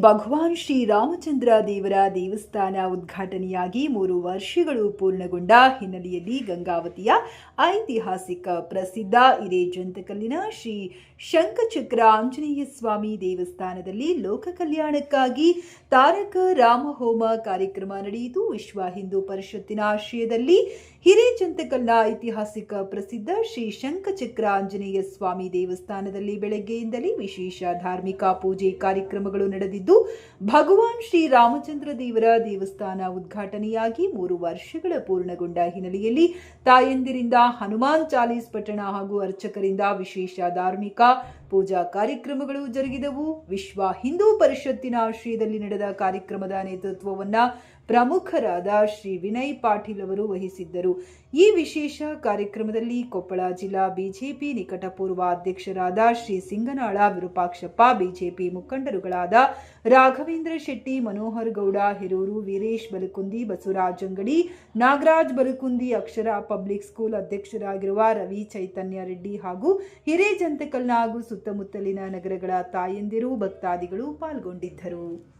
ಭಗವಾನ್ ಶ್ರೀ ರಾಮಚಂದ್ರ ದೇವರ ದೇವಸ್ಥಾನ ಉದ್ಘಾಟನೆಯಾಗಿ ಮೂರು ವರ್ಷಗಳು ಪೂರ್ಣಗೊಂಡ ಹಿನ್ನೆಲೆಯಲ್ಲಿ ಗಂಗಾವತಿಯ ಐತಿಹಾಸಿಕ ಪ್ರಸಿದ್ಧ ಹಿರೇಜಂತಕಲ್ಲಿನ ಶ್ರೀ ಶಂಖಚಕ್ರ ಆಂಜನೇಯ ಸ್ವಾಮಿ ದೇವಸ್ಥಾನದಲ್ಲಿ ಲೋಕ ಕಲ್ಯಾಣಕ್ಕಾಗಿ ತಾರಕ ರಾಮಹೋಮ ಕಾರ್ಯಕ್ರಮ ನಡೆಯಿತು. ವಿಶ್ವ ಹಿಂದೂ ಪರಿಷತ್ತಿನ ಆಶ್ರಯದಲ್ಲಿ ಹಿರೇಚಂತಕಲ್ನ ಐತಿಹಾಸಿಕ ಪ್ರಸಿದ್ಧ ಶ್ರೀ ಶಂಖಚಕ್ರ ಆಂಜನೇಯ ಸ್ವಾಮಿ ದೇವಸ್ಥಾನದಲ್ಲಿ ಬೆಳಗ್ಗೆಯಿಂದಲೇ ವಿಶೇಷ ಧಾರ್ಮಿಕ ಪೂಜೆ ಕಾರ್ಯಕ್ರಮಗಳು ನಡೆದಿದ್ದು, ಭಗವಾನ್ ಶ್ರೀ ರಾಮಚಂದ್ರ ದೇವರ ದೇವಸ್ಥಾನ ಉದ್ಘಾಟನೆಯಾಗಿ ಮೂರು ವರ್ಷಗಳ ಪೂರ್ಣಗೊಂಡ ಹಿನ್ನೆಲೆಯಲ್ಲಿ ತಾಯಂದಿರಿಂದ ಹನುಮಾನ್ ಚಾಲೀಸ್ ಪಠಣ ಹಾಗೂ ಅರ್ಚಕರಿಂದ ವಿಶೇಷ ಧಾರ್ಮಿಕ ಪೂಜಾ ಕಾರ್ಯಕ್ರಮಗಳು ಜರುಗಿದವು. ವಿಶ್ವ ಹಿಂದೂ ಪರಿಷತ್ತಿನ ಆಶ್ರಯದಲ್ಲಿ ನಡೆದ ಕಾರ್ಯಕ್ರಮದ ನೇತೃತ್ವವನ್ನ ಪ್ರಮುಖರಾದ ಶ್ರೀ ವಿನಯ್ ಪಾಟೀಲ್ ಅವರು ವಹಿಸಿದ್ದರು. ಈ ವಿಶೇಷ ಕಾರ್ಯಕ್ರಮದಲ್ಲಿ ಕೊಪ್ಪಳ ಜಿಲ್ಲಾ ಬಿಜೆಪಿ ನಿಕಟಪೂರ್ವ ಅಧ್ಯಕ್ಷರಾದ ಶ್ರೀ ಸಿಂಗನಾಳ ವಿರೂಪಾಕ್ಷಪ್ಪ, ಬಿಜೆಪಿ ಮುಖಂಡರುಗಳಾದ ರಾಘವೇಂದ್ರ ಶೆಟ್ಟಿ, ಮನೋಹರ್ ಗೌಡ, ಹೆರೂರು ವೀರೇಶ್ ಬಲಕುಂದಿ, ಬಸವರಾಜ್ ಅಂಗಡಿ, ನಾಗರಾಜ್ ಬಲಕುಂದಿ ಅಕ್ಷರ ಪಬ್ಲಿಕ್ ಸ್ಕೂಲ್ ಅಧ್ಯಕ್ಷರಾಗಿರುವ ರವಿ ಚೈತನ್ಯ ರೆಡ್ಡಿ ಹಾಗೂ ಹಿರೇಜಂತಕಲ್ನ ಹಾಗೂ ಸುತ್ತಮುತ್ತಲಿನ ನಗರಗಳ ತಾಯಂದಿರು, ಭಕ್ತಾದಿಗಳು ಪಾಲ್ಗೊಂಡಿದ್ದರು.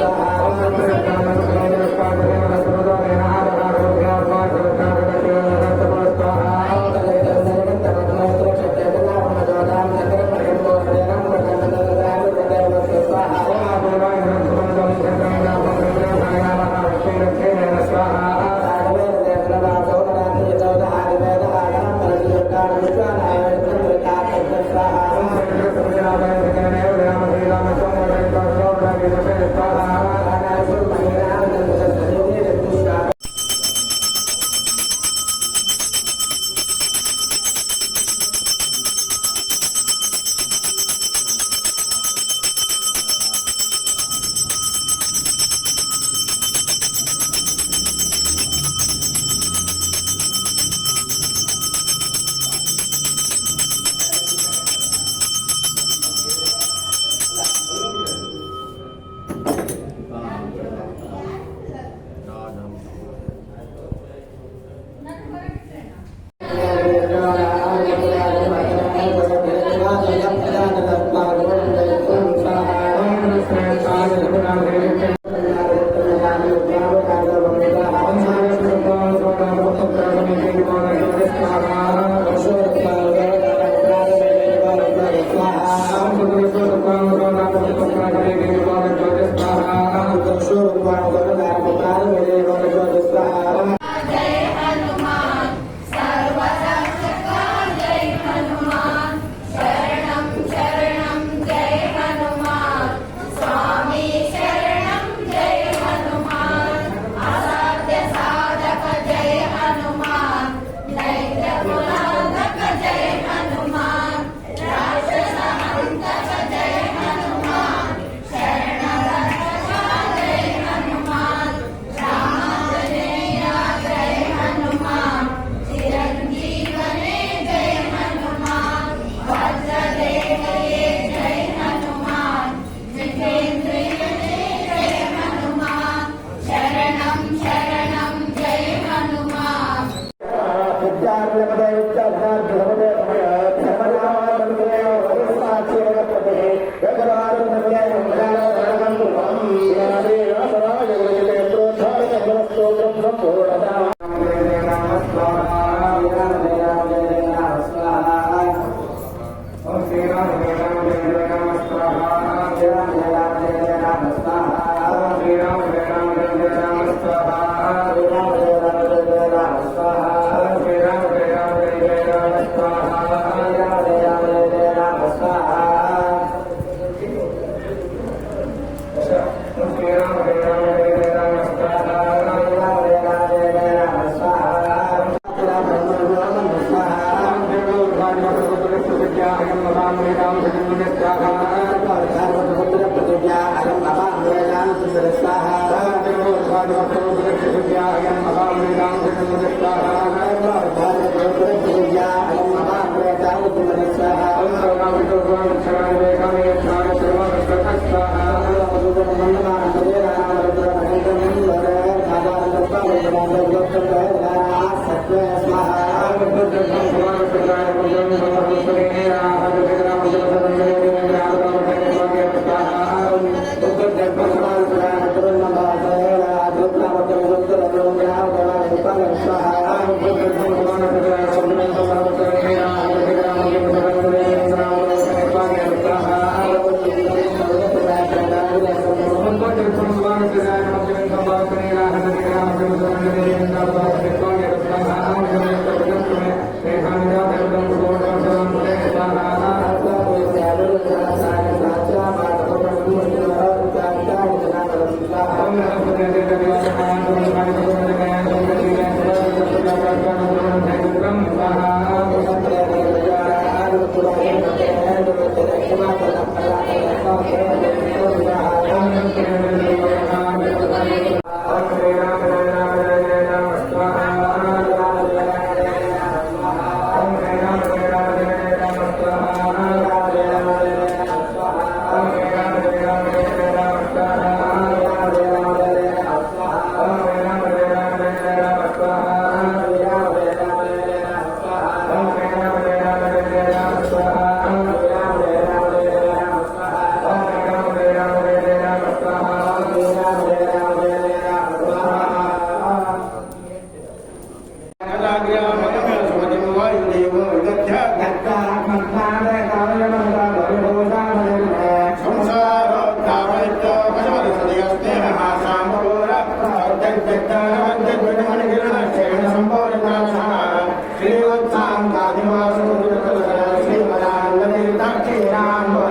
啊。Teheran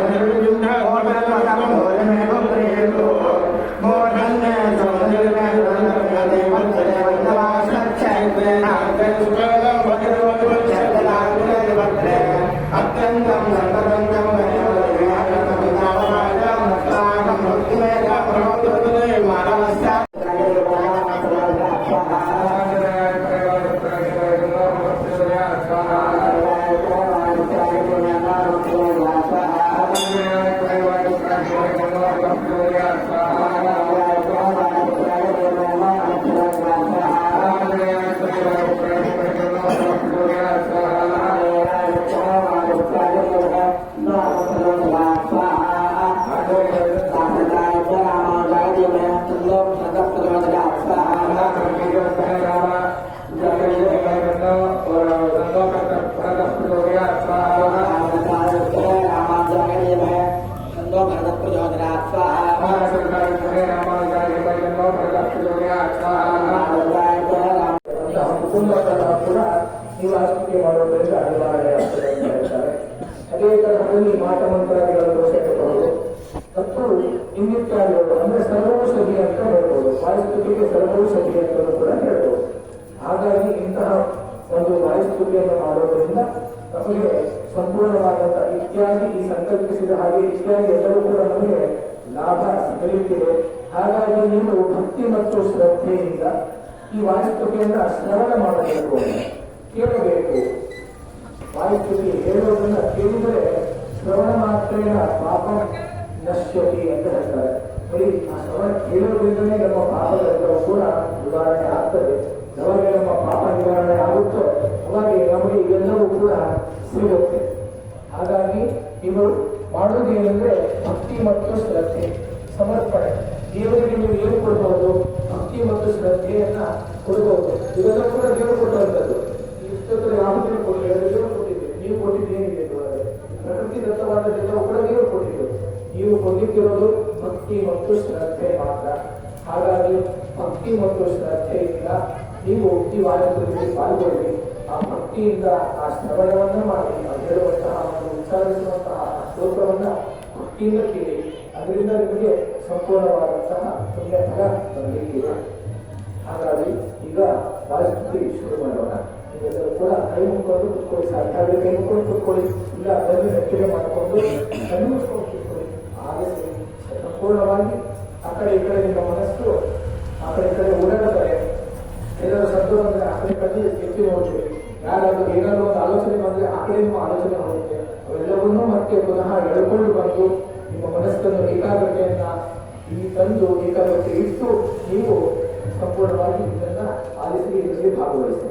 ಆಗ್ತದೆ ಅಂತ ಹೇಳ್ತಾರೆ. ಅದೇ ತರಹದಲ್ಲಿ ಮಾಟ ಮಂತ್ರಾದಿಗಳ ದೋಷ ಇರಬಹುದು ಮತ್ತು ಇನ್ನಿತ್ಯಾದಿಗಳು ಅಂದ್ರೆ ಸರ್ವೌಷಧಿ ಅಂತ ಹೇಳ್ಬೋದು. ವಾಯುಸ್ತುತಿಗೆ ಸರ್ವೌಷಧಿ ಅಂತಲೂ ಕೂಡ ಹೇಳ್ಬೋದು. ಹಾಗಾಗಿ ಇಂತಹ ಒಂದು ವಾಯುಸ್ತುತಿಯನ್ನು ಮಾಡೋದ್ರಿಂದ ನಮಗೆ ಸಂಪೂರ್ಣವಾದಂತಹ ಇತ್ಯಾದಿ ಈ ಸಂಕಲ್ಪಿಸಿದ ಹಾಗೆ ಇತ್ಯಾದಿ ಎಲ್ಲರೂ ಕೂಡ ನಮಗೆ ಲಾಭ ಸಿಗಲಿಕ್ಕಿದೆ. ಹಾಗಾಗಿ ನೀವು ಭಕ್ತಿ ಮತ್ತು ಶ್ರದ್ಧೆಯಿಂದ ಈ ವಾಯುಸ್ತುತಿಯನ್ನು ಶ್ರವಣ ಮಾಡಬೇಕು. ಕೇಳಬೇಕು. ವಾಯುಸ್ತುತಿ ಹೇಳೋದನ್ನ ಕೇಳಿದರೆ ಶ್ರವಣ ಮಾತ್ರೇನ ಪಾಪ ನಶ್ಯತಿ ಅಂತ ಹೇಳ್ತಾರೆ. ಬರೀ ಆ ಶ್ರವಣ ಕೇಳೋದ್ರಿಂದಲೇ ನಮ್ಮ ಪಾಪಗಳೆಲ್ಲವೂ ಕೂಡ ನಿವಾರಣೆ ಆಗ್ತದೆ. ಯಾವಾಗ ನಮ್ಮ ಪಾಪ ನಿವಾರಣೆ ಆಗುತ್ತೋ, ಅವಾಗ ನಮಗೆ ಇವೆಲ್ಲವೂ ಕೂಡ ಸಿಗುತ್ತೆ ಹಾಗಾಗಿ ನೀವು ಮಾಡುವುದು ಏನಂದ್ರೆ ಭಕ್ತಿ ಮತ್ತು ಶ್ರದ್ಧೆ ಸಮರ್ಪಣೆ ದೇವರಿಗೆ ನೀವು ಏನು ಕೊಡಬಹುದು ಭಕ್ತಿ ಮತ್ತು ಶ್ರದ್ಧೆಯನ್ನ ಕೊಡಬಹುದು ಇವೆಲ್ಲ ಕೂಡ ದೇವರು ಕೊಡುವಂಥದ್ದು ಇಷ್ಟೊತ್ತು ಯಾವುದೇ ಕೊಟ್ಟಿಲ್ಲ ದೇವರು ಕೊಟ್ಟಿದ್ದೀವಿ ನೀವು ಕೊಟ್ಟಿದ್ದೇನಿದೆ ಇದುವರೆಗೆ? ಪ್ರಕೃತಿ ದತ್ತವಾದದ್ದೆಲ್ಲವೂ ಕೂಡ ನೀವು ಕೊಟ್ಟಿದ್ದು ನೀವು ಹೊಂದಿದ್ದಿರೋದು ಭಕ್ತಿ ಮತ್ತು ಶ್ರದ್ಧೆ ಮಾತ್ರ. ಹಾಗಾಗಿ ಭಕ್ತಿ ಮತ್ತು ಶ್ರದ್ಧೆಯಿಂದ ನೀವು ಈ ವಾರದಲ್ಲಿ ಪಾಲ್ಗೊಳ್ಳಿ. ಆ ಭಕ್ತಿಯಿಂದ ಆ ಶ್ರವಣವನ್ನ ಮಾಡಿ ಹೇಳುವಂತಹ ಒಂದು ಉಚ್ಚಾರಿಸುವಂತಹ ಶ್ಲೋಕವನ್ನ ಭಕ್ತಿಯಿಂದ ಕೇಳಿ. ಅದರಿಂದ ನಿಮಗೆ ಸಂಪೂರ್ಣವಾದಂತಹ ಪುಣ್ಯ ಫಲ ಬರಲಿಕ್ಕಿದೆ ಹಾಗಾಗಿ ಈಗ ವಾರಸ್ಥಿತಿ ಶುರು ಮಾಡೋಣ. ನೀವೆಲ್ಲರೂ ಕೂಡ ಕೈ ಮುಕ್ಕೊಂಡು ಕುತ್ಕೊಳ್ಳಿ ಸಾಧ್ಯ ಆದರೆ ಕೈ ಮುಕ್ಕೊಂಡು ಕುತ್ಕೊಳ್ಳಿ ಇಲ್ಲ ಅದನ್ನು ನೆಟ್ಟಿಗೆ ಮಾಡಿಕೊಂಡು ಕಣ್ಣು ಮುಚ್ಕೊಂಡು ಕುತ್ಕೊಳ್ಳಿ ಹಾಗೆ ಸಂಪೂರ್ಣವಾಗಿ ಆ ಕಡೆ ಈ ಕಡೆ ನಿಮ್ಮ ಮನಸ್ಸು ಆ ಕಡೆ ಈ ಕಡೆ ಓಡಾಡುತ್ತಾರೆ ಏನಾದ್ರು ಶಬ್ದ ಬಂದರೆ ಆ ಕಡೆ ಕಡೆ ಎತ್ತಿ ನೋಡ್ತೀವಿ ಯಾರಾದರೂ ಏನಾದರೂ ಒಂದು ಆಲೋಚನೆ ಬಂದ್ರೆ ಆ ಕಡೆ ನಿಮ್ಮ ಆಲೋಚನೆ ಹೋಗುತ್ತೆ ಅವೆಲ್ಲವನ್ನೂ ಮತ್ತೆ ಪುನಃ ಎಳ್ಕೊಂಡು ಬಂದು ನಿಮ್ಮ ಮನಸ್ಸನ್ನು ಏಕಾಗ್ರತೆಯನ್ನ ಈ ತಂದು ಏಕಾಗ್ರತೆ ಇಟ್ಟು ನೀವು ಸಂಪೂರ್ಣವಾಗಿ ಇದನ್ನು ಆಲಿಸಿ ಇದರಲ್ಲಿ ಭಾಗವಹಿಸಿ.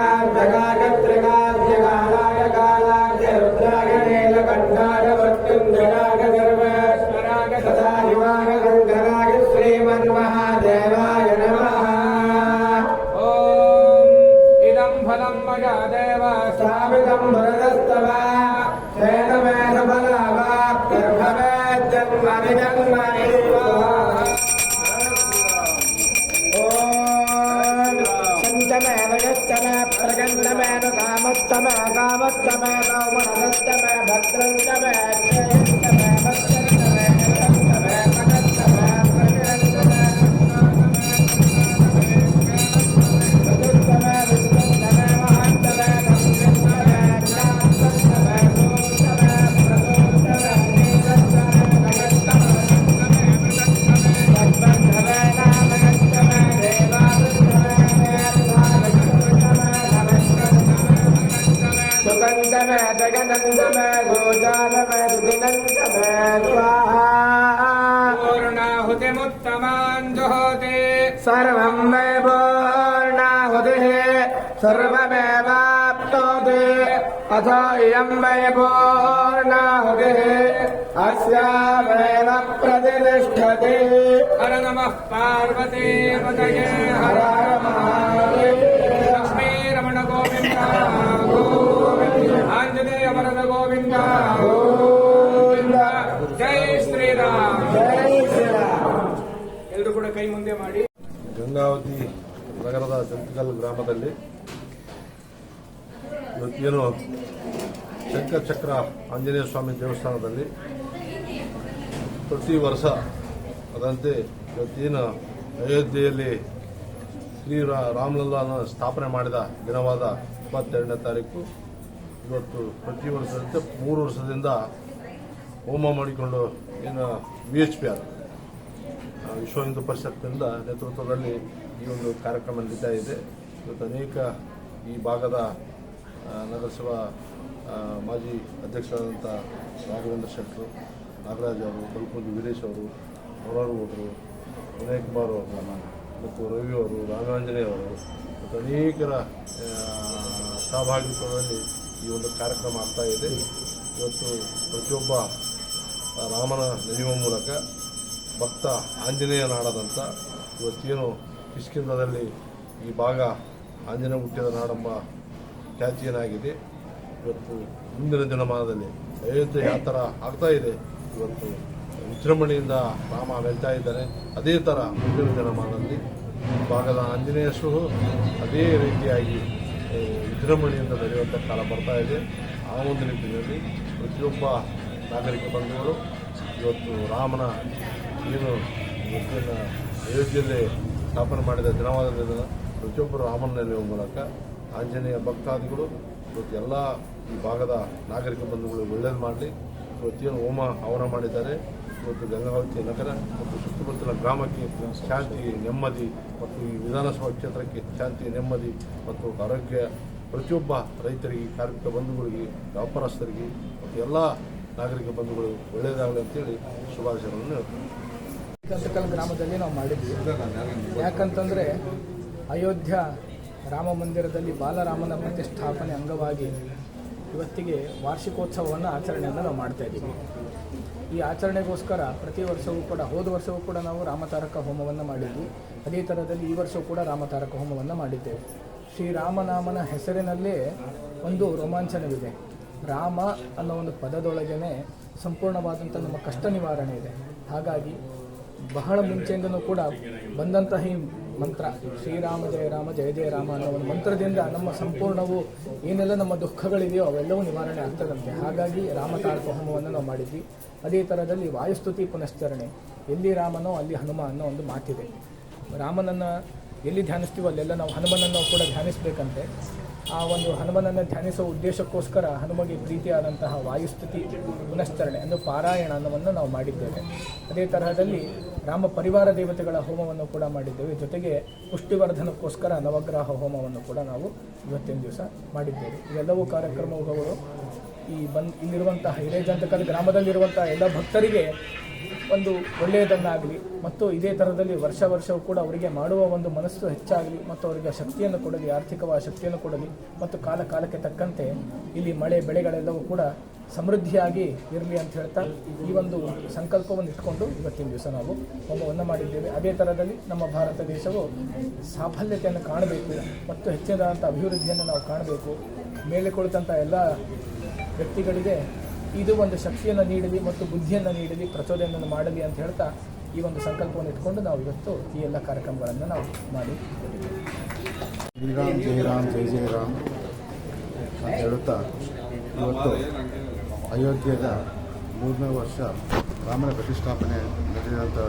ప్రగండమే కామస్తమే కామస్తమే కౌమస్తమే భద్రంతమే ಜಯ ಎಂಬಯ ಬೋರ್ ನಾ ಉದೆ ಆಸ್ಯ ಮೇನ ಪ್ರತಿಷ್ಠತೆ ಹರನಮಃ ರಮಣ ಗೋವಿಂದ. ಹರಾರ ಮಹಾಳೆ ಅಸ್ಮಿ ರಮಣ ಜೈ ಶ್ರೀ ರಾಮ್ ಜೈ ಜೈ ಎಲ್ಲರೂ ಕೂಡ ಕೈ ಮುಂದೆ ಮಾಡಿ. ಗಂಗಾವತಿ ವಗರದ ಸಂತಕಲ್ ಗ್ರಾಮದಲ್ಲಿ ಯಾಕೆನೋ ಶಂಕರಚಕ್ರ ಆಂಜನೇಯ ಸ್ವಾಮಿ ದೇವಸ್ಥಾನದಲ್ಲಿ ಪ್ರತಿ ವರ್ಷ ಅದಂತೆ ಇವತ್ತಿನ ಅಯೋಧ್ಯೆಯಲ್ಲಿ ಶ್ರೀ ರಾಮಲಲ್ಲಾನ ಸ್ಥಾಪನೆ ಮಾಡಿದ ದಿನವಾದ ಇಪ್ಪತ್ತೆರಡನೇ ತಾರೀಕು. ಇವತ್ತು ಪ್ರತಿ ವರ್ಷದಂತೆ ಮೂರು ವರ್ಷದಿಂದ ಹೋಮ ಮಾಡಿಕೊಂಡು ಏನು ಬಿ ಎಚ್ ಪಿ ಆರ್ ವಿಶ್ವ ಹಿಂದೂ ಪರಿಷತ್ನಿಂದ ನೇತೃತ್ವದಲ್ಲಿ ಈ ಒಂದು ಕಾರ್ಯಕ್ರಮ ನಡೀತಾ ಇದೆ. ಇವತ್ತು ಅನೇಕ ಈ ಭಾಗದ ನಗರಸಭಾ ಮಾಜಿ ಅಧ್ಯಕ್ಷರಾದಂಥ ರಾಘವೇಂದ್ರ ಶೆಟ್ಟರು, ನಾಗರಾಜ್ ಅವರು ಬಲ್ಕುಂದಿ ವೀರೇಶ್ ಅವರು ಅವರು ವಿನಯ್ ಕುಮಾರ್ ಅವರು, ಮತ್ತು ರವಿ ಅವರು ರಾಮಾಂಜನೇಯ ಅವರು, ಮತ್ತು ಅನೇಕರ ಸಹಭಾಗಿತ್ವದಲ್ಲಿ ಈ ಒಂದು ಕಾರ್ಯಕ್ರಮ ಆಗ್ತಾ ಇದೆ. ಇವತ್ತು ಪ್ರತಿಯೊಬ್ಬ ರಾಮನ ನೆನೆಯುವ ಮೂಲಕ ಭಕ್ತ ಆಂಜನೇಯ ನಾಡದಂಥ ಇವತ್ತೇನು ಕಿಷ್ಕಿಂದದಲ್ಲಿ ಈ ಭಾಗ ಆಂಜನೇಯ ಹುಟ್ಟಿದ ನಾಡೆಂಬ ಖ್ಯಾತಿಯನಾಗಿದೆ ಇವತ್ತು ಮುಂದಿನ ದಿನಮಾನದಲ್ಲಿ ಅಯೋಧ್ಯೆ ಯಾವ ಥರ ಆಗ್ತಾ ಇದೆ, ಇವತ್ತು ವಿಜೃಂಭಣೆಯಿಂದ ರಾಮ ಮೆಲ್ತಾ ಇದ್ದಾನೆ ಅದೇ ಥರ ಮುಂದಿನ ದಿನಮಾನದಲ್ಲಿ ಭಾಗದ ಆಂಜನೇಯ ಸಹ ಅದೇ ರೀತಿಯಾಗಿ ವಿಜೃಂಭಣೆಯಿಂದ ನಡೆಯುವಂಥ ಕಾಲ ಬರ್ತಾ ಇದೆ. ಆ ಒಂದು ನಿಟ್ಟಿನಲ್ಲಿ ಪ್ರತಿಯೊಬ್ಬ ನಾಗರಿಕ ಬಂಧುಗಳು ಇವತ್ತು ರಾಮನ ಏನು ಇವತ್ತಿನ ಅಯೋಧ್ಯೆಯಲ್ಲಿ ಸ್ಥಾಪನೆ ಮಾಡಿದ ದಿನವಾದ ದಿನ ಪ್ರತಿಯೊಬ್ಬರು ರಾಮನ ನೆಲೆಯುವ ಮೂಲಕ ಆಂಜನೇಯ ಭಕ್ತಾದಿಗಳು ಇವತ್ತು ಎಲ್ಲ ಈ ಭಾಗದ ನಾಗರಿಕ ಬಂಧುಗಳು ಒಳ್ಳೇದು ಮಾಡಲಿ. ಇವತ್ತೇನು ಹೋಮ ಹವನ ಮಾಡಿದ್ದಾರೆ. ಇವತ್ತು ಗಂಗಾವತಿ ನಗರ ಮತ್ತು ಸುತ್ತಮುತ್ತಲ ಗ್ರಾಮಕ್ಕೆ ಶಾಂತಿ, ನೆಮ್ಮದಿ ಮತ್ತು ಈ ವಿಧಾನಸಭಾ ಕ್ಷೇತ್ರಕ್ಕೆ ಶಾಂತಿ, ನೆಮ್ಮದಿ ಮತ್ತು ಆರೋಗ್ಯ ಪ್ರತಿಯೊಬ್ಬ ರೈತರಿಗೆ, ಕಾರ್ಮಿಕ ಬಂಧುಗಳಿಗೆ, ವ್ಯಾಪಾರಸ್ಥರಿಗೆ ಮತ್ತು ಎಲ್ಲ ನಾಗರಿಕ ಬಂಧುಗಳು ಒಳ್ಳೆಯದಾಗಲಿ ಅಂತೇಳಿ ಶುಭಾಶಯಗಳನ್ನು ಕಂತಕಲ್ ಗ್ರಾಮದಲ್ಲಿ ನಾವು ಮಾಡಿದ್ವಿ. ಯಾಕಂತಂದರೆ ಅಯೋಧ್ಯ ರಾಮ ಮಂದಿರದಲ್ಲಿ ಬಾಲರಾಮನ ಪ್ರತಿಷ್ಠಾಪನೆ ಅಂಗವಾಗಿ ಇವತ್ತಿಗೆ ವಾರ್ಷಿಕೋತ್ಸವವನ್ನು ಆಚರಣೆಯನ್ನು ನಾವು ಮಾಡ್ತಾ ಇದ್ದೀವಿ. ಈ ಆಚರಣೆಗೋಸ್ಕರ ಪ್ರತಿ ವರ್ಷವೂ ಕೂಡ, ಹೋದ ವರ್ಷವೂ ಕೂಡ ನಾವು ರಾಮತಾರಕ ಹೋಮವನ್ನು ಮಾಡಿದ್ವಿ. ಅದೇ ಥರದಲ್ಲಿ ಈ ವರ್ಷವೂ ಕೂಡ ರಾಮತಾರಕ ಹೋಮವನ್ನು ಮಾಡಿದ್ದೇವೆ. ಶ್ರೀರಾಮನಾಮನ ಹೆಸರಿನಲ್ಲೇ ಒಂದು ರೋಮಾಂಚನವಿದೆ. ರಾಮ ಅನ್ನೋ ಒಂದು ಪದದೊಳಗೇ ಸಂಪೂರ್ಣವಾದಂಥ ನಮ್ಮ ಕಷ್ಟ ನಿವಾರಣೆ ಇದೆ. ಹಾಗಾಗಿ ಬಹಳ ಮುಂಚೆಯಿಂದನೂ ಕೂಡ ಬಂದಂತಹ ಈ ಮಂತ್ರ. ಶ್ರೀರಾಮ, ಜಯ ರಾಮ, ಜಯ ಜಯ ರಾಮ ಅನ್ನೋ ಒಂದು ಮಂತ್ರದಿಂದ ನಮ್ಮ ಸಂಪೂರ್ಣವು ಏನೆಲ್ಲ ನಮ್ಮ ದುಃಖಗಳಿದೆಯೋ ಅವೆಲ್ಲವೂ ನಿವಾರಣೆ ಆಗ್ತದಂತೆ. ಹಾಗಾಗಿ ರಾಮತಾರಕ ಹೋಮವನ್ನು ನಾವು ಮಾಡಿದ್ವಿ. ಅದೇ ಥರದಲ್ಲಿ ವಾಯುಸ್ತುತಿ ಪುನಶ್ಚರಣೆ. ಎಲ್ಲಿ ರಾಮನೋ ಅಲ್ಲಿ ಹನುಮ ಅನ್ನೋ ಒಂದು ಮಾತಿದೆ. ರಾಮನನ್ನು ಎಲ್ಲಿ ಧ್ಯಾನಿಸ್ತೀವೋ ಅಲ್ಲೆಲ್ಲ ನಾವು ಹನುಮನನ್ನು ಕೂಡ ಧ್ಯಾನಿಸಬೇಕಂತೆ. ಆ ಒಂದು ಹನುಮನನ್ನು ಧ್ಯಾನಿಸುವ ಉದ್ದೇಶಕ್ಕೋಸ್ಕರ ಹನುಮಗೆ ಪ್ರೀತಿಯಾದಂತಹ ವಾಯುಸ್ತುತಿ ಪುನಶ್ಚರಣೆ ಅಂದರೆ ಪಾರಾಯಣ ಅನ್ನವನ್ನು ನಾವು ಮಾಡಿದ್ದೇವೆ. ಅದೇ ತರಹದಲ್ಲಿ ರಾಮ ಪರಿವಾರ ದೇವತೆಗಳ ಹೋಮವನ್ನು ಕೂಡ ಮಾಡಿದ್ದೇವೆ. ಜೊತೆಗೆ ಪುಷ್ಟಿವರ್ಧನಕ್ಕೋಸ್ಕರ ನವಗ್ರಹ ಹೋಮವನ್ನು ಕೂಡ ನಾವು ಇವತ್ತಿನ ದಿವಸ ಮಾಡಿದ್ದೇವೆ. ಇವೆಲ್ಲವೂ ಕಾರ್ಯಕ್ರಮಗಳು ಈ ಬಂದ್ ಇಲ್ಲಿರುವಂತಹ ಹಿರೇಜಂತಕಲ್ ಗ್ರಾಮದಲ್ಲಿರುವಂತಹ ಎಲ್ಲ ಭಕ್ತರಿಗೆ ಒಂದು ಒಳ್ಳೆಯದನ್ನಾಗಲಿ, ಮತ್ತು ಇದೇ ಥರದಲ್ಲಿ ವರ್ಷ ವರ್ಷವೂ ಕೂಡ ಅವರಿಗೆ ಮಾಡುವ ಒಂದು ಮನಸ್ಸು ಹೆಚ್ಚಾಗಲಿ, ಮತ್ತು ಅವರಿಗೆ ಶಕ್ತಿಯನ್ನು ಕೊಡಲಿ, ಆರ್ಥಿಕವಾದ ಶಕ್ತಿಯನ್ನು ಕೊಡಲಿ, ಮತ್ತು ಕಾಲ ಕಾಲಕ್ಕೆ ತಕ್ಕಂತೆ ಇಲ್ಲಿ ಮಳೆ ಬೆಳೆಗಳೆಲ್ಲವೂ ಕೂಡ ಸಮೃದ್ಧಿಯಾಗಿ ಇರಲಿ ಅಂತ ಹೇಳ್ತಾ ಈ ಒಂದು ಸಂಕಲ್ಪವನ್ನು ಇಟ್ಕೊಂಡು ಇವತ್ತಿನ ದಿವಸ ನಾವು ಹೋಮವನ್ನು ಮಾಡಿದ್ದೇವೆ. ಅದೇ ಥರದಲ್ಲಿ ನಮ್ಮ ಭಾರತ ದೇಶವು ಸಾಫಲ್ಯತೆಯನ್ನು ಕಾಣಬೇಕು, ಮತ್ತು ಹೆಚ್ಚಿನದಾದಂಥ ಅಭಿವೃದ್ಧಿಯನ್ನು ನಾವು ಕಾಣಬೇಕು. ಮೇಲೆ ಕುಳಿತಂಥ ಎಲ್ಲ ವ್ಯಕ್ತಿಗಳಿಗೆ ಇದು ಒಂದು ಶಕ್ತಿಯನ್ನು ನೀಡಲಿ ಮತ್ತು ಬುದ್ಧಿಯನ್ನು ನೀಡಲಿ, ಪ್ರಚೋದನೆಯನ್ನು ಮಾಡಲಿ ಅಂತ ಹೇಳ್ತಾ ಈ ಒಂದು ಸಂಕಲ್ಪವನ್ನು ಇಟ್ಕೊಂಡು ನಾವು ಇವತ್ತು ಈ ಎಲ್ಲ ಕಾರ್ಯಕ್ರಮಗಳನ್ನು ನಾವು ಮಾಡಿ ಶ್ರೀರಾಮ್, ಜೈ ರಾಮ್, ಜೈ ಜೈ ರಾಮ್ ಅಂತ ಹೇಳುತ್ತಾ ಇವತ್ತು ಅಯೋಧ್ಯೆಯ ಮೂರನೇ ವರ್ಷ ರಾಮನ ಪ್ರತಿಷ್ಠಾಪನೆ ನಡೆದಂಥ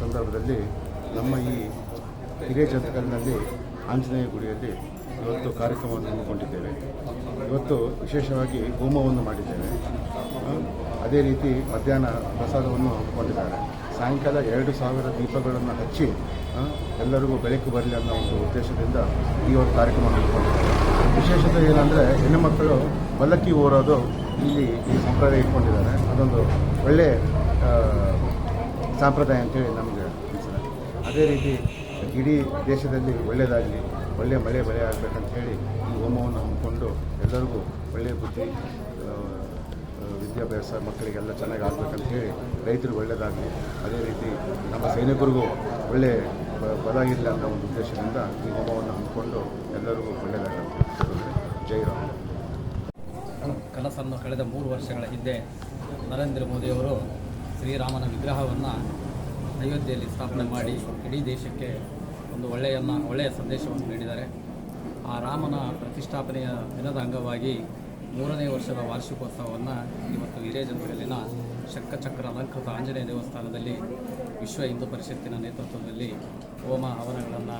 ಸಂದರ್ಭದಲ್ಲಿ ನಮ್ಮ ಈ ಹಿರಿಯ ಜಂತಕಲ್ನಲ್ಲಿ ಆಂಜನೇಯ ಗುಡಿಯಲ್ಲಿ ಇವತ್ತು ಕಾರ್ಯಕ್ರಮವನ್ನು ಹಮ್ಮಿಕೊಂಡಿದ್ದೇವೆ. ಇವತ್ತು ವಿಶೇಷವಾಗಿ ಹೋಮವನ್ನು ಮಾಡಿದ್ದೇವೆ. ಅದೇ ರೀತಿ ಮಧ್ಯಾಹ್ನ ಪ್ರಸಾದವನ್ನು ಕೊಟ್ಟಿದ್ದಾರೆ. ಸಾಯಂಕಾಲ ಎರಡು ಸಾವಿರ ದೀಪಗಳನ್ನು ಹಚ್ಚಿ ಎಲ್ಲರಿಗೂ ಬೆಳಕು ಬರಲಿ ಅನ್ನೋ ಒಂದು ಉದ್ದೇಶದಿಂದ ಈ ಒಂದು ಕಾರ್ಯಕ್ರಮ ಹಮ್ಮಿಕೊಂಡಿದ್ದಾರೆ ವಿಶೇಷತೆ ಏನಂದರೆ ಹೆಣ್ಣು ಮಕ್ಕಳು ಬಲಕ್ಕಿ ಓರೋದು ಇಲ್ಲಿ ಈ ಸಂಪ್ರದಾಯ ಇಟ್ಕೊಂಡಿದ್ದಾರೆ. ಅದೊಂದು ಒಳ್ಳೆಯ ಸಂಪ್ರದಾಯ ಅಂತೇಳಿ ನಮಗೆ ಅನಿಸಿದೆ ಅದೇ ರೀತಿ ಇಡೀ ದೇಶದಲ್ಲಿ ಒಳ್ಳೆಯದಾಗಲಿ ಒಳ್ಳೆಯ ಮಳೆ ಬೆಳೆ ಆಗಬೇಕಂತ ಹೇಳಿ ಈ ಹೋಮವನ್ನು ಹಮ್ಮಿಕೊಂಡು ಎಲ್ಲರಿಗೂ ಒಳ್ಳೆಯ ಬುದ್ಧಿ ವಿದ್ಯಾಭ್ಯಾಸ ಮಕ್ಕಳಿಗೆಲ್ಲ ಚೆನ್ನಾಗಿ ಆಗ್ಬೇಕಂತ ಹೇಳಿ ರೈತರಿಗೆ ಒಳ್ಳೆಯದಾಗಲಿ ಅದೇ ರೀತಿ ನಮ್ಮ ಸೈನಿಕರಿಗೂ ಒಳ್ಳೆ ಬದಲಾಗಿರಲಿ ಅನ್ನೋ ಒಂದು ಉದ್ದೇಶದಿಂದ ಈ ಹೋಮವನ್ನು ಹಮ್ಮಿಕೊಂಡು ಎಲ್ಲರಿಗೂ ಒಳ್ಳೆಯದಾಗಲಿ ಜೈರಾಮ್ ಕನಸನ್ನು ಕಳೆದ ಮೂರು ವರ್ಷಗಳ ಹಿಂದೆ ನರೇಂದ್ರ ಮೋದಿಯವರು ಶ್ರೀರಾಮನ ವಿಗ್ರಹವನ್ನು ಅಯೋಧ್ಯೆಯಲ್ಲಿ ಸ್ಥಾಪನೆ ಮಾಡಿ ಇಡೀ ದೇಶಕ್ಕೆ ಒಂದು ಒಳ್ಳೆಯನ್ನು, ಒಳ್ಳೆಯ ಸಂದೇಶವನ್ನು ನೀಡಿದ್ದಾರೆ. ಆ ರಾಮನ ಪ್ರತಿಷ್ಠಾಪನೆಯ ದಿನದ ಅಂಗವಾಗಿ ಮೂರನೇ ವರ್ಷದ ವಾರ್ಷಿಕೋತ್ಸವವನ್ನು ಇವತ್ತು ಹಿರೇಜನಗಲ್ಲಿನ ಶಕ್ಕಚಕ್ರ ಅಲಂಕೃತ ಆಂಜನೇಯ ದೇವಸ್ಥಾನದಲ್ಲಿ ವಿಶ್ವ ಹಿಂದೂ ಪರಿಷತ್ತಿನ ನೇತೃತ್ವದಲ್ಲಿ ಹೋಮ ಹವನಗಳನ್ನು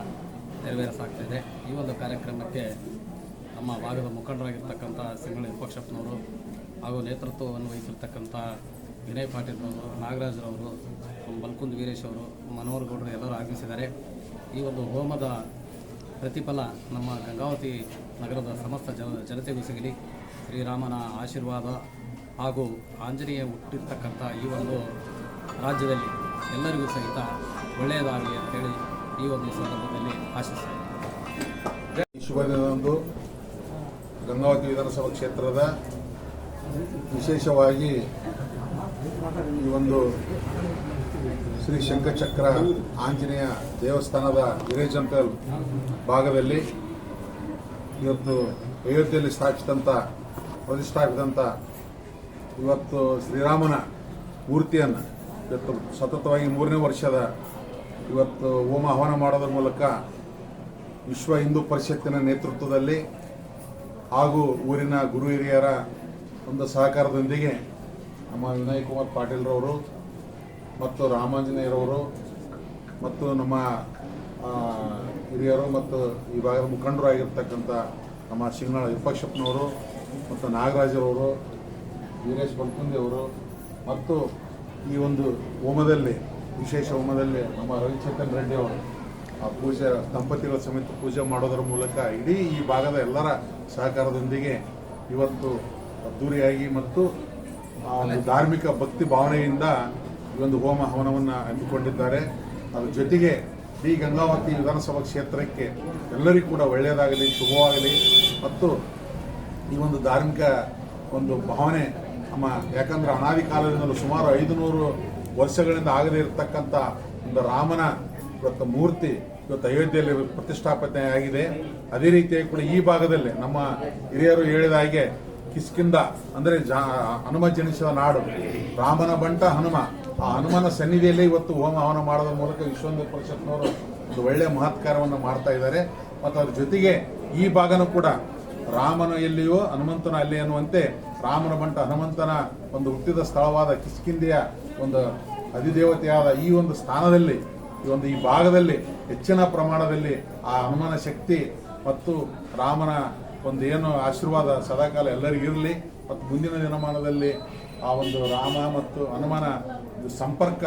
ನೆರವೇರಿಸಲಾಗ್ತಿದೆ. ಈ ಒಂದು ಕಾರ್ಯಕ್ರಮಕ್ಕೆ ನಮ್ಮ ಭಾಗದ ಮುಖಂಡರಾಗಿರ್ತಕ್ಕಂಥ ಸಿಂಗಳ ವಿಪಕ್ಷಪ್ಪನವರು ಹಾಗೂ ನೇತೃತ್ವವನ್ನು ವಹಿಸಿರ್ತಕ್ಕಂಥ ವಿನಯ್ ಪಾಟೀಲ್ರವರು ನಾಗರಾಜ್ರವರು ಬಲ್ಕುಂದ್ ವೀರೇಶ್ ಅವರು, ಮನೋಹರ್ ಗೌಡರು ಎಲ್ಲರೂ ಆಗಮಿಸಿದ್ದಾರೆ. ಈ ಒಂದು ಹೋಮದ ಪ್ರತಿಫಲ ನಮ್ಮ ಗಂಗಾವತಿ ನಗರದ ಸಮಸ್ತ ಜನ, ಜನತೆಗೂ ಸಿಗಲಿ. ಶ್ರೀರಾಮನ ಆಶೀರ್ವಾದ ಹಾಗೂ ಆಂಜನೇಯ ಹುಟ್ಟಿರ್ತಕ್ಕಂಥ ಈ ಒಂದು ರಾಜ್ಯದಲ್ಲಿ ಎಲ್ಲರಿಗೂ ಸಹಿತ ಒಳ್ಳೆಯದಾಗಲಿ ಅಂತೇಳಿ ಈ ಒಂದು ಸಂದರ್ಭದಲ್ಲಿ ಆಶಿಸ್ತೀನಿ. ಶುಭ ದಿನದಂದು ಗಂಗಾವತಿ ವಿಧಾನಸಭಾ ಕ್ಷೇತ್ರದ ವಿಶೇಷವಾಗಿ ಈ ಒಂದು ಶ್ರೀ ಶಂಕಚಕ್ರ ಆಂಜನೇಯ ದೇವಸ್ಥಾನದ ವಿರೇಜಂಪಲ್ ಭಾಗದಲ್ಲಿ ಇವತ್ತು ಅಯೋಧ್ಯೆಯಲ್ಲಿ ಸ್ಥಾಪಿಸಿದಂಥ ಪ್ರತಿಷ್ಠಾಪಿಸಿದಂಥ ಇವತ್ತು ಶ್ರೀರಾಮನ ಮೂರ್ತಿಯನ್ನು ಇವತ್ತು ಸತತವಾಗಿ ಮೂರನೇ ವರ್ಷದ ಇವತ್ತು ಹೋಮ ಆಹ್ವಾನ ಮಾಡೋದ್ರ ಮೂಲಕ ವಿಶ್ವ ಹಿಂದೂ ಪರಿಷತ್ತಿನ ನೇತೃತ್ವದಲ್ಲಿ ಹಾಗೂ ಊರಿನ ಗುರು ಹಿರಿಯರ ಒಂದು ಸಹಕಾರದೊಂದಿಗೆ ನಮ್ಮ ವಿನಯ್ ಕುಮಾರ್ ಪಾಟೀಲ್ರವರು ಮತ್ತು ರಾಮಾಂಜನೇಯರವರು ಮತ್ತು ನಮ್ಮ ಹಿರಿಯರು ಮತ್ತು ಈ ಭಾಗದ ಮುಖಂಡರು ಆಗಿರ್ತಕ್ಕಂಥ ನಮ್ಮ ಶಿಂಗನಾಳ ವಿಪಕ್ಷಪ್ಪನವರು ಮತ್ತು ನಾಗರಾಜರವರು ವೀರೇಶ್ ಬಲ್ಕುಂದಿ ಅವರು ಮತ್ತು ಈ ಒಂದು ಹೋಮದಲ್ಲಿ, ವಿಶೇಷ ಹೋಮದಲ್ಲಿ ನಮ್ಮ ರವಿಚೇತನ್ ರೆಡ್ಡಿ ಅವರು ಆ ಪೂಜೆ, ದಂಪತಿಗಳ ಸಮೇತ ಪೂಜೆ ಮಾಡೋದರ ಮೂಲಕ ಇಡೀ ಈ ಭಾಗದ ಎಲ್ಲರ ಸಹಕಾರದೊಂದಿಗೆ ಇವತ್ತು ಅದ್ದೂರಿಯಾಗಿ ಮತ್ತು ಆ ಒಂದು ಧಾರ್ಮಿಕ ಭಕ್ತಿ ಭಾವನೆಯಿಂದ ಈ ಒಂದು ಹೋಮ ಹವನವನ್ನು ಹಮ್ಮಿಕೊಂಡಿದ್ದಾರೆ. ಅದರ ಜೊತೆಗೆ ಡಿ ಗಂಗಾವತಿ ವಿಧಾನಸಭಾ ಕ್ಷೇತ್ರಕ್ಕೆ ಎಲ್ಲರಿಗೂ ಕೂಡ ಒಳ್ಳೆಯದಾಗಲಿ, ಶುಭವಾಗಲಿ ಮತ್ತು ಈ ಒಂದು ಧಾರ್ಮಿಕ ಒಂದು ಭಾವನೆ ನಮ್ಮ ಯಾಕಂದ್ರೆ ಅನಾದಿ ಕಾಲದಿಂದಲೂ ಸುಮಾರು ಐದು ನೂರು ವರ್ಷಗಳಿಂದ ಆಗದೇ ಇರತಕ್ಕಂಥ ಒಂದು ರಾಮನ ಇವತ್ತು ಮೂರ್ತಿ ಇವತ್ತು ಅಯೋಧ್ಯೆಯಲ್ಲಿ ಪ್ರತಿಷ್ಠಾಪನೆ ಆಗಿದೆ. ಅದೇ ರೀತಿಯಾಗಿ ಕೂಡ ಈ ಭಾಗದಲ್ಲಿ ನಮ್ಮ ಹಿರಿಯರು ಹೇಳಿದ ಹಾಗೆ ಕಿಸ್ಕಿಂದ ಅಂದ್ರೆ ಜಾ, ಹನುಮ ಜನಿಸಿದ ನಾಡು. ರಾಮನ ಬಂಟ ಹನುಮ. ಆ ಹನುಮನ ಸನ್ನಿಧಿಯಲ್ಲಿ ಇವತ್ತು ಹೋಮ ಹವನ ಮಾಡೋದ್ರ ಮೂಲಕ ವಿಶ್ವಹಿಂದೂ ಪರಿಷತ್ನವರು ಒಂದು ಒಳ್ಳೆಯ ಮಹತ್ಕಾರವನ್ನು ಮಾಡ್ತಾ ಇದ್ದಾರೆ. ಮತ್ತು ಅದ್ರ ಜೊತೆಗೆ ಈ ಭಾಗನೂ ಕೂಡ ರಾಮನು ಎಲ್ಲಿಯೋ ಹನುಮಂತನ ಅಲ್ಲಿ ಅನ್ನುವಂತೆ ರಾಮನ ಬಂಟ ಹನುಮಂತನ ಒಂದು ಹುಟ್ಟಿದ ಸ್ಥಳವಾದ ಕಿಸ್ಕಿಂದೆಯ ಒಂದು ಅಧಿದೇವತೆಯಾದ ಈ ಒಂದು ಸ್ಥಾನದಲ್ಲಿ, ಈ ಒಂದು ಈ ಭಾಗದಲ್ಲಿ, ಹೆಚ್ಚಿನ ಪ್ರಮಾಣದಲ್ಲಿ ಆ ಹನುಮನ ಶಕ್ತಿ ಮತ್ತು ರಾಮನ ಒಂದು ಏನು ಆಶೀರ್ವಾದ ಸದಾಕಾಲ ಎಲ್ಲರಿಗಿರಲಿ ಮತ್ತು ಮುಂದಿನ ದಿನಮಾನದಲ್ಲಿ ಆ ಒಂದು ರಾಮ ಮತ್ತು ಹನುಮನ ಸಂಪರ್ಕ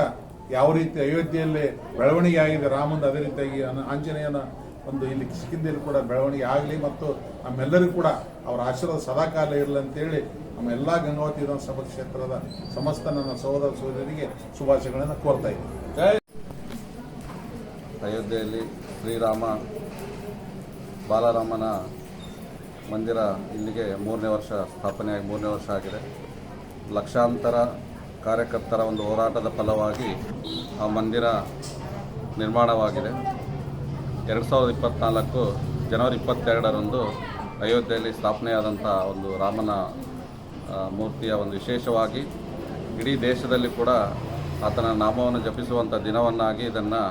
ಯಾವ ರೀತಿ ಅಯೋಧ್ಯೆಯಲ್ಲಿ ಬೆಳವಣಿಗೆ ಆಗಿದೆ, ರಾಮಂದು ಅದೇ ರೀತಿಯಾಗಿ ಆಂಜನೇಯನ ಒಂದು ಇಲ್ಲಿ ಕಿಷ್ಕಿಂದಲ್ಲಿ ಕೂಡ ಬೆಳವಣಿಗೆ ಆಗಲಿ ಮತ್ತು ನಮ್ಮೆಲ್ಲರಿಗೂ ಕೂಡ ಅವರ ಆಶೀರ್ವಾದ ಸದಾಕಾಲ ಇರಲಿ ಅಂತೇಳಿ ನಮ್ಮ ಎಲ್ಲ ಗಂಗಾವತಿ ವಿಧಾನಸಭಾ ಕ್ಷೇತ್ರದ ಸಮಸ್ತ ನನ್ನ ಸಹೋದರ ಸಹೋದರಿಗೆ ಶುಭಾಶಯಗಳನ್ನು ಕೋರ್ತಾ ಇದ್ದೀನಿ. ಅಯೋಧ್ಯೆಯಲ್ಲಿ ಶ್ರೀರಾಮ ಬಾಲರಾಮನ ಮಂದಿರ ಇಲ್ಲಿಗೆ ಮೂರನೇ ವರ್ಷ ಸ್ಥಾಪನೆಯಾಗಿ ಮೂರನೇ ವರ್ಷ ಆಗಿದೆ. ಲಕ್ಷಾಂತರ ಕಾರ್ಯಕರ್ತರ ಒಂದು ಹೋರಾಟದ ಫಲವಾಗಿ ಆ ಮಂದಿರ ನಿರ್ಮಾಣವಾಗಿದೆ. ಎರಡು ಸಾವಿರದ ಇಪ್ಪತ್ತ್ನಾಲ್ಕು ಜನವರಿ ಇಪ್ಪತ್ತೆರಡರಂದು ಅಯೋಧ್ಯೆಯಲ್ಲಿ ಸ್ಥಾಪನೆಯಾದಂಥ ಒಂದು ರಾಮನ ಮೂರ್ತಿಯ ಒಂದು ವಿಶೇಷವಾಗಿ ಇಡೀ ದೇಶದಲ್ಲಿ ಕೂಡ ಆತನ ನಾಮವನ್ನು ಜಪಿಸುವಂಥ ದಿನವನ್ನಾಗಿ ಇದನ್ನು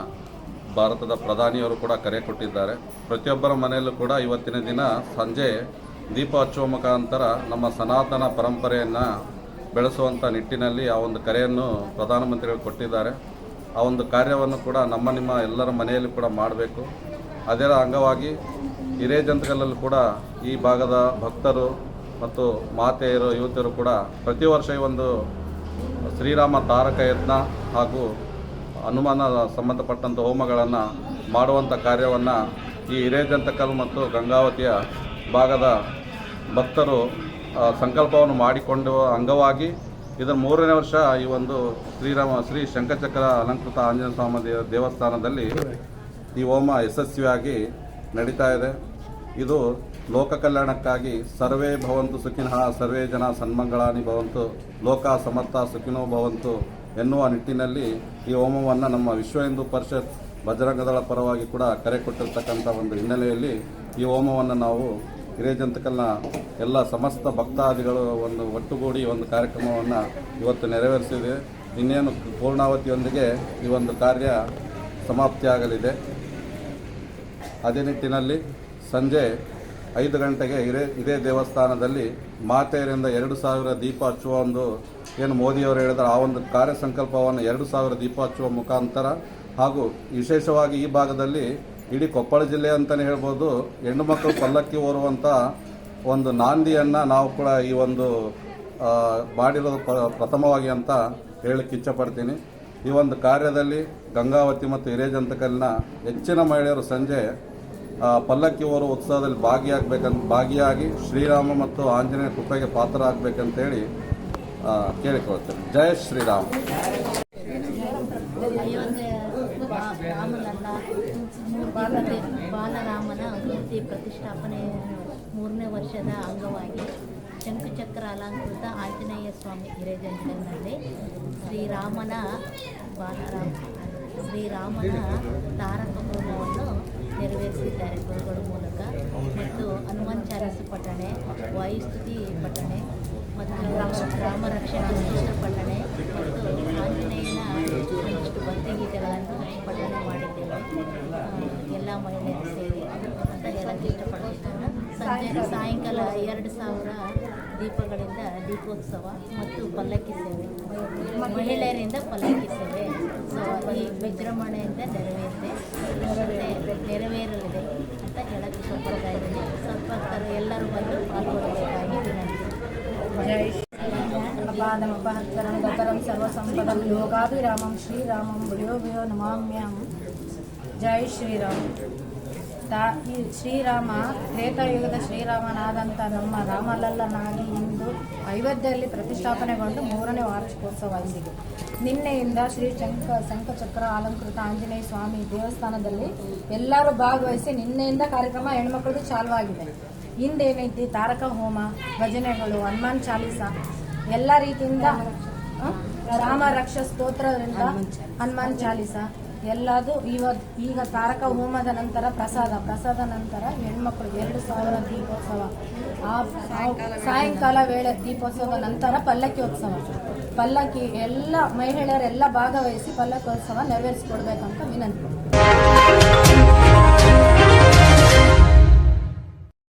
ಭಾರತದ ಪ್ರಧಾನಿಯವರು ಕೂಡ ಕರೆ ಕೊಟ್ಟಿದ್ದಾರೆ. ಪ್ರತಿಯೊಬ್ಬರ ಮನೆಯಲ್ಲೂ ಕೂಡ ಇವತ್ತಿನ ದಿನ ಸಂಜೆ ದೀಪ ಹಚ್ಚುವ ಮುಖಾಂತರ ನಮ್ಮ ಸನಾತನ ಪರಂಪರೆಯನ್ನು ಬೆಳೆಸುವಂಥ ನಿಟ್ಟಿನಲ್ಲಿ ಆ ಒಂದು ಕರೆಯನ್ನು ಪ್ರಧಾನಮಂತ್ರಿಗಳು ಕೊಟ್ಟಿದ್ದಾರೆ. ಆ ಒಂದು ಕಾರ್ಯವನ್ನು ಕೂಡ ನಮ್ಮ ನಿಮ್ಮ ಎಲ್ಲರ ಮನೆಯಲ್ಲಿ ಕೂಡ ಮಾಡಬೇಕು. ಅದರ ಅಂಗವಾಗಿ ಹಿರೇಜಂತಕಲ್ಲೂ ಕೂಡ ಈ ಭಾಗದ ಭಕ್ತರು ಮತ್ತು ಮಾತೆಯರು, ಯುವತಿಯರು ಕೂಡ ಪ್ರತಿ ವರ್ಷ ಈ ಒಂದು ಶ್ರೀರಾಮ ತಾರಕ ಯತ್ನ ಹಾಗೂ ಹನುಮಾನ ಸಂಬಂಧಪಟ್ಟಂಥ ಹೋಮಗಳನ್ನು ಮಾಡುವಂಥ ಕಾರ್ಯವನ್ನು ಈ ಹಿರೇಜಂತಕಲ್ ಮತ್ತು ಗಂಗಾವತಿಯ ಭಾಗದ ಭಕ್ತರು ಸಂಕಲ್ಪವನ್ನು ಮಾಡಿಕೊಂಡು ಅಂಗವಾಗಿ ಇದರ ಮೂರನೇ ವರ್ಷ ಈ ಒಂದು ಶ್ರೀರಾಮ, ಶ್ರೀ ಶಂಕರಚಕ್ರ ಅಲಂಕೃತ ಆಂಜನೇಯ ಸ್ವಾಮಿ ದೇವ- ದೇವಸ್ಥಾನದಲ್ಲಿ ಈ ಹೋಮ ಯಶಸ್ವಿಯಾಗಿ ನಡೀತಾ ಇದೆ. ಇದು ಲೋಕ ಕಲ್ಯಾಣಕ್ಕಾಗಿ ಸರ್ವೇ ಭವಂತು ಸುಖಿನಃ, ಸರ್ವೇ ಜನ ಸನ್ಮಂಗಳಾನಿ ಭವಂತು, ಲೋಕ ಸಮರ್ಥ ಸುಖಿನೋ ಭವಂತು ಎನ್ನುವ ನಿಟ್ಟಿನಲ್ಲಿ ಈ ಹೋಮವನ್ನು ನಮ್ಮ ವಿಶ್ವ ಹಿಂದೂ ಪರಿಷತ್ ಬಜರಂಗದಳ ಪರವಾಗಿ ಕೂಡ ಕರೆ ಕೊಟ್ಟಿರ್ತಕ್ಕಂಥ ಒಂದು ಹಿನ್ನೆಲೆಯಲ್ಲಿ ಈ ಹೋಮವನ್ನು ನಾವು ಹಿರೇಜಂತಕಲ್ನ ಎಲ್ಲ ಸಮಸ್ತ ಭಕ್ತಾದಿಗಳು ಒಂದು ಒಟ್ಟುಗೂಡಿ ಒಂದು ಕಾರ್ಯಕ್ರಮವನ್ನು ಇವತ್ತು ನೆರವೇರಿಸಿದೆ. ಇನ್ನೇನು ಪೂರ್ಣಾವತಿಯೊಂದಿಗೆ ಈ ಒಂದು ಕಾರ್ಯ ಸಮಾಪ್ತಿಯಾಗಲಿದೆ. ಅದೇ ನಿಟ್ಟಿನಲ್ಲಿ ಸಂಜೆ ಐದು ಗಂಟೆಗೆ ಇದೇ ಇದೇ ದೇವಸ್ಥಾನದಲ್ಲಿ ಮಾತೆಯರಿಂದ ಎರಡು ಸಾವಿರ ದೀಪ ಹಚ್ಚುವ ಒಂದು ಏನು ಮೋದಿಯವರು ಹೇಳಿದ್ರೆ, ಆ ಒಂದು ಕಾರ್ಯ ಸಂಕಲ್ಪವನ್ನು ಎರಡು ಸಾವಿರ ದೀಪ ಹಚ್ಚುವ ಮುಖಾಂತರ ಹಾಗೂ ವಿಶೇಷವಾಗಿ ಈ ಭಾಗದಲ್ಲಿ ಇಡೀ ಕೊಪ್ಪಳ ಜಿಲ್ಲೆ ಅಂತಲೇ ಹೇಳ್ಬೋದು. ಹೆಣ್ಣು ಮಕ್ಕಳು ಪಲ್ಲಕ್ಕಿ ಓರುವಂಥ ಒಂದು ನಾಂದಿಯನ್ನು ನಾವು ಕೂಡ ಈ ಒಂದು ಮಾಡಿರೋದು ಪ್ರಥಮವಾಗಿ ಅಂತ ಹೇಳಕ್ಕೆ ಇಚ್ಛಪಡ್ತೀನಿ. ಈ ಒಂದು ಕಾರ್ಯದಲ್ಲಿ ಗಂಗಾವತಿ ಮತ್ತು ಹಿರೇಜಂತಕಲ್ಲಿನ ಹೆಚ್ಚಿನ ಮಹಿಳೆಯರು ಸಂಜೆ ಪಲ್ಲಕ್ಕಿ ಓರು ಉತ್ಸವದಲ್ಲಿ ಭಾಗಿಯಾಗಬೇಕಂತ ಭಾಗಿಯಾಗಿ ಶ್ರೀರಾಮ ಮತ್ತು ಆಂಜನೇಯ ಕೃಪೆಗೆ ಪಾತ್ರ ಆಗಬೇಕಂತೇಳಿ ಕೇಳಿಕೊಳ್ತೇನೆ ಜಯ ಶ್ರೀರಾಮ್ ಅಯೋಧ್ಯೆ ರಾಮನನ್ನ ಮೂರ್ತಿ ಬಾಲರಾಮನ ಮೂರ್ತಿ ಪ್ರತಿಷ್ಠಾಪನೆ ಮೂರನೇ ವರ್ಷದ ಅಂಗವಾಗಿ ಶಂಕುಚಕ್ರ ಅಲಂಕೃತ ಆಂಜನೇಯ ಸ್ವಾಮಿ ಹಿರೇಜನಲ್ಲಿ ಶ್ರೀರಾಮನ ಬಾಲರಾಮ, ಶ್ರೀರಾಮನ ತಾರಕ ಹೋಮವನ್ನು ನೆರವೇರಿಸಿದ್ದಾರೆ ಗುರುಗಳ ಮೂಲಕ. ಮತ್ತು ಹನುಮಾನ್ ಚಾಲಿಸು ಪಠಣೆ ವಾಯುಸ್ತುತಿ ಪಠಣೆ, ಮತ್ತು ರಾಮ ರಕ್ಷಣಾ ಸ್ತೋತ್ರ ಪಠಣೆ, ಮತ್ತು ಆಂಜನೇಯನ ಒಂದಿಷ್ಟು ಭಕ್ತಿಗೀತೆಗಳನ್ನು ಪಠಣೆ ಮಾಡಿದ್ದೇವೆ. ಎಲ್ಲ ಮಹಿಳೆಯರು ಸೇರಿ ಅಂತ ಹೇಳಕ್ಕೆ ಇಷ್ಟಪಡ್ತೀನಿ ಸಂಜೆ ಸಾಯಂಕಾಲ ಎರಡು ಸಾವಿರ ದೀಪಗಳಿಂದ ದೀಪೋತ್ಸವ ಮತ್ತು ಪಲ್ಲಕ್ಕಿ ಸೇವೆ. ಮಹಿಳೆಯರಿಂದ ಪಲ್ಲಕ್ಕಿ ಸೇವೆ. ಸೊ ಈ ವಿಜೃಂಭಣೆಯಿಂದ ನೆರವೇರಿದೆ. ಮತ್ತೆ ನೆರವೇರಲಿದೆ ಅಂತ ಹೇಳಕ್ಕೆ ಇಷ್ಟಪಡ್ತಾ ಇದ್ದೀನಿ. ಸ್ವಲ್ಪ ಎಲ್ಲರೂ ಬಂದು ಪಾಲ್ಗೊಳ್ಳಬೇಕಾಗಿ ವಿನಂತಿ. ಅಪಾದಮಪಹತ್ತರಂ ಗತರಂ ಸರ್ವಸಂಪದಂ ಯೋಗಾಭಿರಾಮಂ ಶ್ರೀರಾಮಂ ಭಯೋ ಭಯೋ ನಮಾಮ್ಯಹಂ. ಜೈ ಶ್ರೀರಾಮ್. ತಾ, ಈ ಶ್ರೀರಾಮ, ತ್ರೇತಾಯುಗದ ಶ್ರೀರಾಮನಾದಂಥ ನಮ್ಮ ರಾಮಲಲ್ಲನಾಗಿ ಇಂದು ಅಯೋಧ್ಯೆಯಲ್ಲಿ ಪ್ರತಿಷ್ಠಾಪನೆಗೊಂಡು ಮೂರನೇ ವಾರ್ಷಿಕೋತ್ಸವ ಇಂದಿಗೆ ನಿನ್ನೆಯಿಂದ ಶ್ರೀ ಶಂಕ ಶಂಖಚಕ್ರ ಅಲಂಕೃತ ಆಂಜನೇಯ ಸ್ವಾಮಿ ದೇವಸ್ಥಾನದಲ್ಲಿ ಎಲ್ಲರೂ ಭಾಗವಹಿಸಿ ನಿನ್ನೆಯಿಂದ ಕಾರ್ಯಕ್ರಮ ಹೆಣ್ಮಕ್ಳದ್ದು ಚಾಲುವಾಗಿದೆ. ಹಿಂದೇನೈತಿ? ತಾರಕ ಹೋಮ, ಭಜನೆಗಳು, ಹನುಮಾನ್ ಚಾಲೀಸ, ಎಲ್ಲ ರೀತಿಯಿಂದ ರಾಮ ರಕ್ಷ ಸ್ತೋತ್ರದಿಂದ ಹನುಮಾನ್ ಚಾಲೀಸ ಎಲ್ಲದು ಇವತ್ ಈಗ ತಾರಕ ಹೋಮದ ನಂತರ ಪ್ರಸಾದ ಪ್ರಸಾದ ನಂತರ ಹೆಣ್ಮಕ್ಳು ಎರಡು ಸಾವಿರ ದೀಪೋತ್ಸವ. ಆ ಆ ಸಾಯಂಕಾಲ ವೇಳೆ ದೀಪೋತ್ಸವದ ನಂತರ ಪಲ್ಲಕ್ಕಿ ಉತ್ಸವ ಪಲ್ಲಕ್ಕಿ ಎಲ್ಲ ಮಹಿಳೆಯರೆಲ್ಲ ಭಾಗವಹಿಸಿ ಪಲ್ಲಕ್ಕಿ ಉತ್ಸವ ನೆರವೇರಿಸಿಕೊಡ್ಬೇಕಂತ ವಿನಂತಿ.